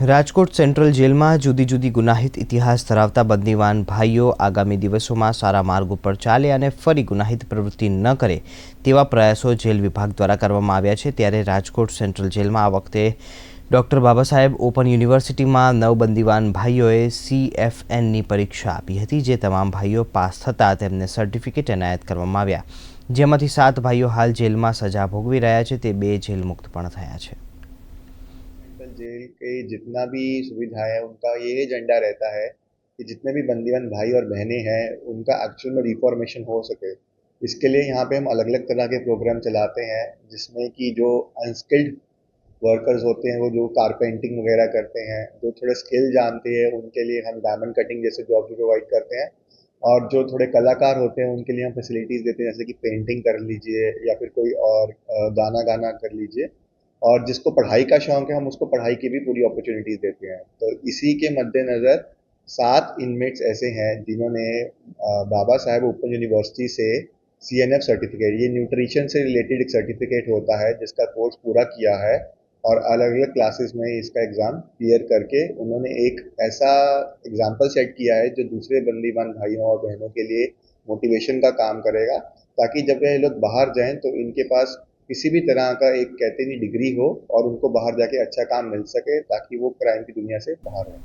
Rajkot central જેલમાં જુદી જુદી ગુનાહિત ઇતિહાસ ધરાવતા બંદીવાન ભાઈઓ આગામી દિવસોમાં સારા માર્ગ ઉપર ચાલે અને ફરી ગુનાહિત પ્રવૃત્તિ ન કરે તેવા પ્રયાસો જેલ વિભાગ દ્વારા કરવામાં આવ્યા છે. ત્યારે રાજકોટ સેન્ટ્રલ જેલમાં આ વખતે ડૉક્ટર બાબા સાહેબ ઓપન યુનિવર્સિટીમાં નવ બંદીવાન ભાઈઓએ સીએફએનની પરીક્ષા આપી હતી, જે તમામ ભાઈઓ પાસ થતાં તેમને સર્ટિફિકેટ એનાયત કરવામાં આવ્યા. જેમાંથી સાત ભાઈઓ હાલ જેલમાં સજા ભોગવી રહ્યા છે, તે બે જેલ મુક્ત પણ થયા છે. जेल के जितना भी सुविधा है, उनका ये एजेंडा रहता है कि जितने भी बंदीवान भाई और बहनें हैं, उनका एक्चुअल में रिफॉर्मेशन हो सके। इसके लिए यहाँ पे हम अलग अलग तरह के प्रोग्राम चलाते हैं, जिसमें कि जो अनस्किल्ड वर्कर्स होते हैं, वो जो कारपेंटिंग वगैरह करते हैं, जो थोड़े स्किल जानते हैं, उनके लिए हम डायमंड कटिंग जैसे जॉब भी प्रोवाइड करते हैं। और जो थोड़े कलाकार होते हैं, उनके लिए हम फैसिलिटीज़ देते हैं, जैसे कि पेंटिंग कर लीजिए या फिर कोई और गाना गाना कर लीजिए। और जिसको पढ़ाई का शौक है, हम उसको पढ़ाई की भी पूरी अपॉर्चुनिटीज़ देते हैं। तो इसी के मद्देनज़र सात इनमेट्स ऐसे हैं जिन्होंने बाबा साहेब ओपन यूनिवर्सिटी से सी एन एफ़ सर्टिफिकेट ये न्यूट्रिशन से रिलेटेड एक सर्टिफिकेट होता है जिसका कोर्स पूरा किया है और अलग अलग क्लासेस में इसका एग्ज़ाम क्लियर करके उन्होंने एक ऐसा एग्ज़ाम्पल सेट किया है जो दूसरे बंदीवान भाइयों और बहनों के लिए मोटिवेशन का काम करेगा। ताकि जब ये लोग बाहर जाएँ तो इनके पास किसी भी तरह का एक कहते नहीं डिग्री हो और उनको बाहर जाके अच्छा काम मिल सके ताकि वो क्राइम की दुनिया से बाहर हो।